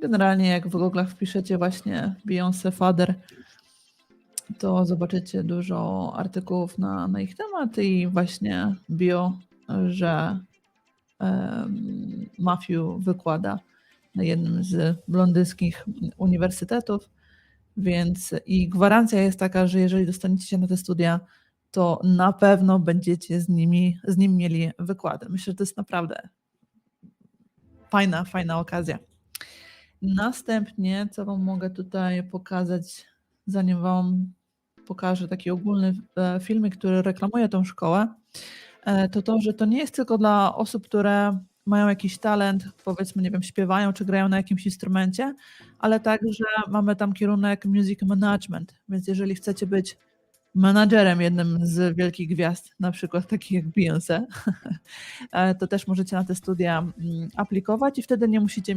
Generalnie jak w Google'ach wpiszecie właśnie Beyoncé Father, to zobaczycie dużo artykułów na, na ich temat i właśnie bio, że em, Matthew wykłada na jednym z londyńskich uniwersytetów, więc i gwarancja jest taka, że jeżeli dostaniecie się na te studia, to na pewno będziecie z nimi, z nim mieli wykłady. Myślę, że to jest naprawdę fajna, fajna okazja. Następnie, co Wam mogę tutaj pokazać, zanim Wam pokażę taki ogólny e, filmik, który reklamuje tą szkołę, e, to to, że to nie jest tylko dla osób, które mają jakiś talent, powiedzmy, nie wiem, śpiewają czy grają na jakimś instrumencie, ale także mamy tam kierunek music management, więc jeżeli chcecie być menadżerem jednym z wielkich gwiazd, na przykład takich jak Beyoncé, e, to też możecie na te studia mm, aplikować i wtedy nie musicie